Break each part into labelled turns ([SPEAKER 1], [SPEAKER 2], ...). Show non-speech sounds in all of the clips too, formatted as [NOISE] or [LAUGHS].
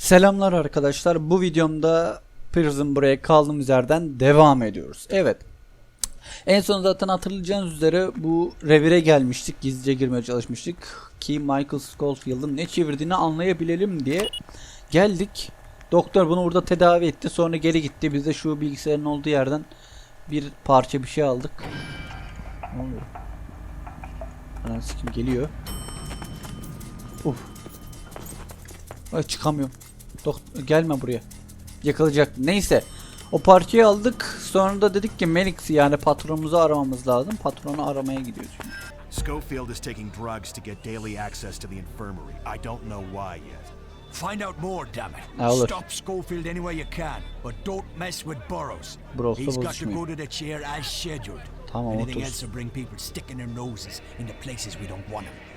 [SPEAKER 1] Selamlar arkadaşlar. Bu videomda Prison Break kaldığımız yerden devam ediyoruz. Evet. En son zaten hatırlayacağınız üzere bu revire gelmiştik. Gizlice girmeye çalışmıştık. Ki Michael Scofield'ın ne çevirdiğini anlayabilelim diye geldik. Doktor bunu burada tedavi etti. Sonra geri gitti. Biz de şu bilgisayarın olduğu yerden bir parça bir şey aldık. Ne oluyor? Sikim geliyor. Uf. Ay çıkamıyorum. Doktor gelme buraya. Yakalayacak. Neyse. O parçayı aldık. Sonra da dedik ki Melix yani patronumuzu aramamız lazım. Patronu aramaya gidiyoruz şimdi.
[SPEAKER 2] Schofield is taking drugs to get daily access to the infirmary. I don't know why yet.
[SPEAKER 3] Find out more, damn it.
[SPEAKER 1] Ha, olur.
[SPEAKER 3] Stop Schofield any way you can, but don't mess with.
[SPEAKER 1] Burroughs'la
[SPEAKER 3] He's got to go to the chair as scheduled.
[SPEAKER 1] Tamam, otur.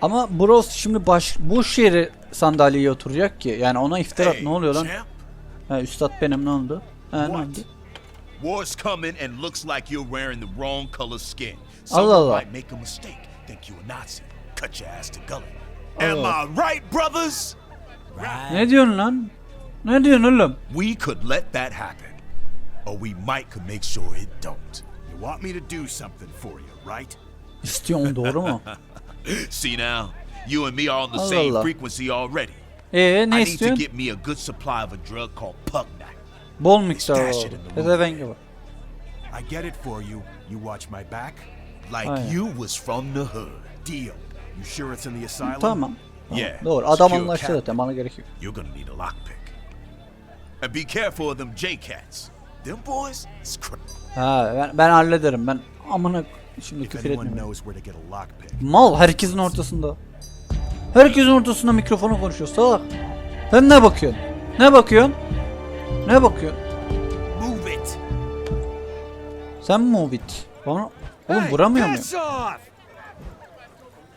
[SPEAKER 1] Ama Bros şimdi baş boş yere sandalyeye oturacak ki. Yani ona iftira at. Ne oluyor lan? Ha, üstad benim ne oldu? Ha, ne oldu?
[SPEAKER 4] War's coming and looks like you're wearing the wrong color skin.
[SPEAKER 1] Allah
[SPEAKER 4] Someone
[SPEAKER 1] Allah.
[SPEAKER 4] might make a mistake, think you a Nazi, cut your ass to gullet. Am I right, brothers?
[SPEAKER 3] Right?
[SPEAKER 1] Ne diyorsun lan? Ne diyorsun oğlum?
[SPEAKER 4] We could let that happen, or we might could make sure it don't.
[SPEAKER 2] You want me to do something for you, right?
[SPEAKER 1] İstiyorsun doğru mu? [LAUGHS]
[SPEAKER 4] See now, you and me are on the
[SPEAKER 1] Allah
[SPEAKER 4] same
[SPEAKER 1] Allah.
[SPEAKER 4] frequency already.
[SPEAKER 1] Ee
[SPEAKER 4] I
[SPEAKER 1] ne
[SPEAKER 4] need to
[SPEAKER 1] istiyorsun?
[SPEAKER 4] get me a good supply of a drug called Pugnite.
[SPEAKER 1] Bol miktar
[SPEAKER 2] Stash it in the
[SPEAKER 1] var.
[SPEAKER 2] I get it for you. You watch my back.
[SPEAKER 4] Like
[SPEAKER 1] yeah.
[SPEAKER 4] you was from the hood.
[SPEAKER 2] Deal. You sure it's in the asylum?
[SPEAKER 1] Tamam. Tamam,
[SPEAKER 4] Yeah,
[SPEAKER 1] Doğru. Adam
[SPEAKER 4] secure
[SPEAKER 1] anlaştı zaten. Bana gerek yok.
[SPEAKER 4] You're gonna need a lockpick. And be careful of them J-Cats. Them boys,
[SPEAKER 1] Ha ben, ben hallederim. Ben amına şimdi küfür etmiyorum. Mal herkesin ortasında. Herkesin ortasında mikrofonu konuşuyor salak. Sen ne bakıyorsun? Ne bakıyorsun? Ne bakıyorsun?
[SPEAKER 4] move it.
[SPEAKER 1] Sen mi o bit? Bana... Oğlum vuramıyor muyum?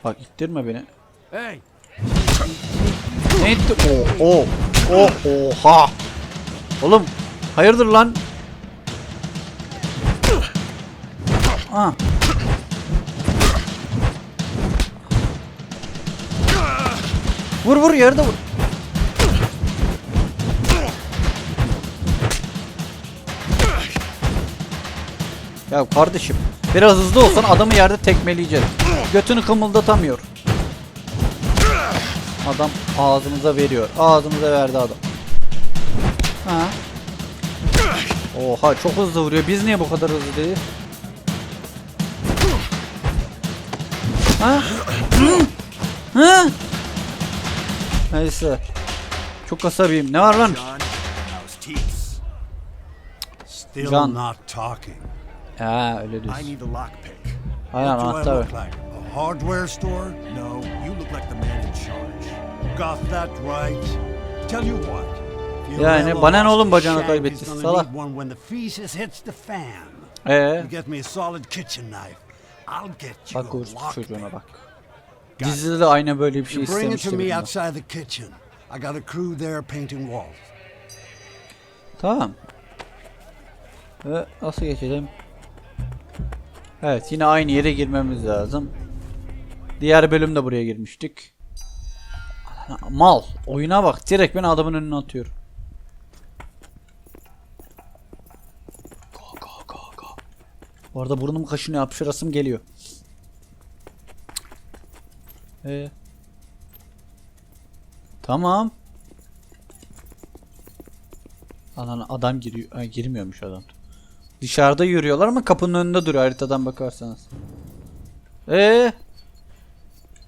[SPEAKER 1] Bak ittirme beni.
[SPEAKER 3] Hey,
[SPEAKER 1] Ne itti? Oo, oo, o, oha. Oğlum hayırdır lan? Ha. Vur vur yerde vur. Ya kardeşim biraz hızlı olsan adamı yerde tekmeleyeceksin. Götünü kımıldatamıyor. Adam ağzımıza veriyor. Ağzımıza verdi adam. Ha. Oha çok hızlı vuruyor. Biz niye bu kadar hızlı değil? Ha? Hı? Neyse. Çok asabiyim. Ne var lan?
[SPEAKER 5] Talking.
[SPEAKER 1] Ha öyle diyorsun.
[SPEAKER 5] I
[SPEAKER 1] anahtar
[SPEAKER 5] hardware store?
[SPEAKER 2] No, you look like the man in charge.
[SPEAKER 5] Got that right. Tell you what.
[SPEAKER 1] Yani bana ne oğlum bacağını kaybetti, salak. Ee,
[SPEAKER 5] You get me a solid kitchen knife.
[SPEAKER 1] Bak orospu çocuğuna bak. Dizide de aynı böyle bir şey istemişti.
[SPEAKER 5] walls.
[SPEAKER 1] Tamam. Ve nasıl geçelim? Evet yine aynı yere girmemiz lazım. Diğer bölümde buraya girmiştik. Mal. Oyuna bak. Direkt beni adamın önüne atıyor. Go go go go. Bu arada burnum kaşınıyor. Hapşırasım geliyor. Ee. Tamam. Anan adam giriyor. Ha, girmiyormuş adam. Dışarıda yürüyorlar ama kapının önünde duruyor haritadan bakarsanız. Ee?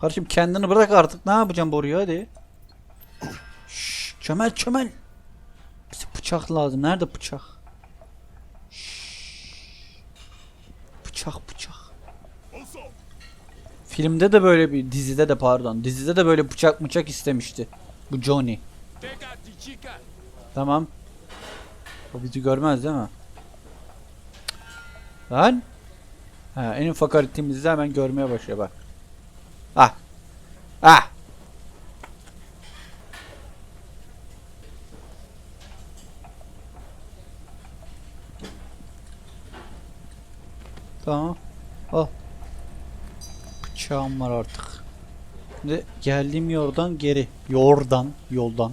[SPEAKER 1] Kardeşim kendini bırak artık. Ne yapacağım Boru'ya hadi. Şşş, çömel çömel. Bize bıçak lazım. Nerede bıçak? Bıçak bıçak. Filmde de böyle bir dizide de pardon. Dizide de böyle bıçak bıçak istemişti. Bu Johnny. Tamam. O bizi görmez değil mi? Lan. Ha, en ufak haritemizde hemen görmeye başlıyor bak. Ah. Ah. Tamam. Al. Bıçağım var artık. Şimdi geldiğim yoldan geri. Yordan. Yoldan.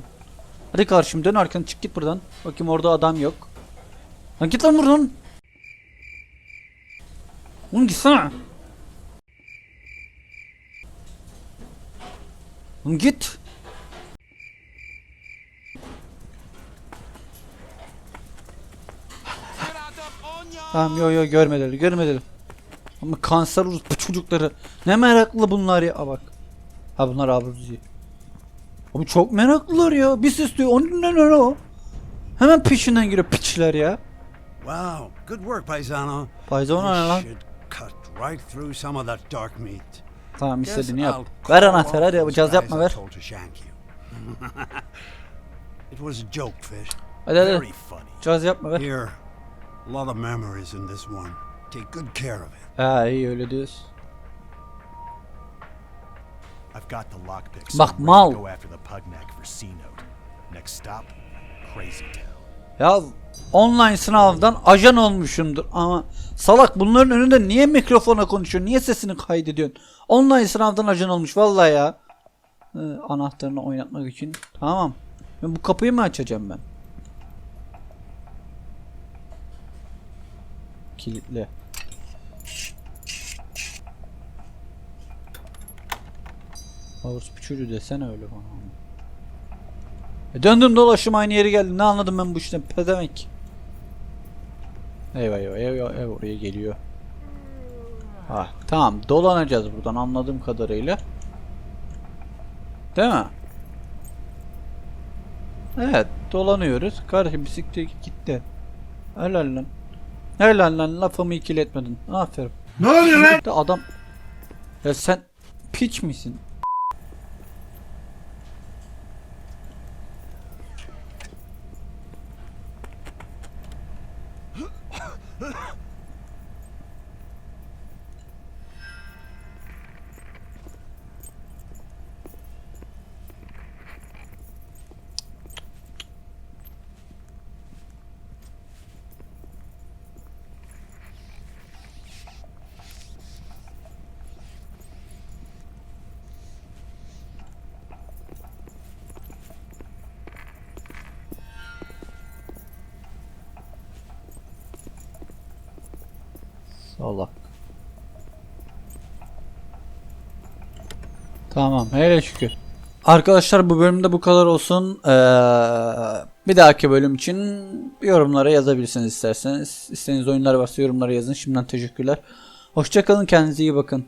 [SPEAKER 1] Hadi karşım dön arkanı çık git buradan. Bakayım orada adam yok. Lan git lan buradan. Oğlum gitsene. Oğlum git. Tamam yo yo görmediler görmediler. Ama kanser olur bu çocukları. Ne meraklı bunlar ya. Aa bak. Ha bunlar abruzi. Abi çok meraklılar ya. Bir ses diyor. Onun ne ne o? Hemen peşinden giriyor piçler ya.
[SPEAKER 5] Wow, good work, Paisano.
[SPEAKER 1] Paisano ne lan?
[SPEAKER 5] right through some of that dark meat.
[SPEAKER 1] Tamam istediğini yap. Ver anahtarı hadi
[SPEAKER 5] guys
[SPEAKER 1] yapma ver. [LAUGHS]
[SPEAKER 5] it was a joke, Fish.
[SPEAKER 1] Hadi hadi. Caz yapma ver.
[SPEAKER 5] Here, a lot of memories in this one. Take good care of it.
[SPEAKER 1] Ha iyi öyle diyorsun.
[SPEAKER 2] I've got the lockpick. so
[SPEAKER 1] Bak, mal.
[SPEAKER 2] Go after the pugnack for C note. Next stop, Crazy Town.
[SPEAKER 1] Ya online sınavdan ajan olmuşumdur ama salak bunların önünde niye mikrofona konuşuyor? Niye sesini kaydediyorsun? Online sınavdan ajan olmuş vallahi ya. Ee, anahtarını oynatmak için. Tamam. Ben bu kapıyı mı açacağım ben? Kilitli. Avrupa çocuğu desene öyle bana. E döndüm dolaşım aynı yere geldim. Ne anladım ben bu işten? Pedemek. Eyvah eyvah eyvah eyvah oraya geliyor. Ha tamam dolanacağız buradan anladığım kadarıyla. Değil mi? Evet dolanıyoruz. Kardeşim bisiklet gitti. Helal lan. Helal lan lafımı ikiletmedin. Aferin. Ne oluyor lan? Adam. Ya sen piç misin? Salak. Tamam hele şükür. Arkadaşlar bu bölümde bu kadar olsun. Ee, bir dahaki bölüm için yorumlara yazabilirsiniz isterseniz. İstediğiniz oyunlar varsa yorumlara yazın. Şimdiden teşekkürler. Hoşçakalın kendinize iyi bakın.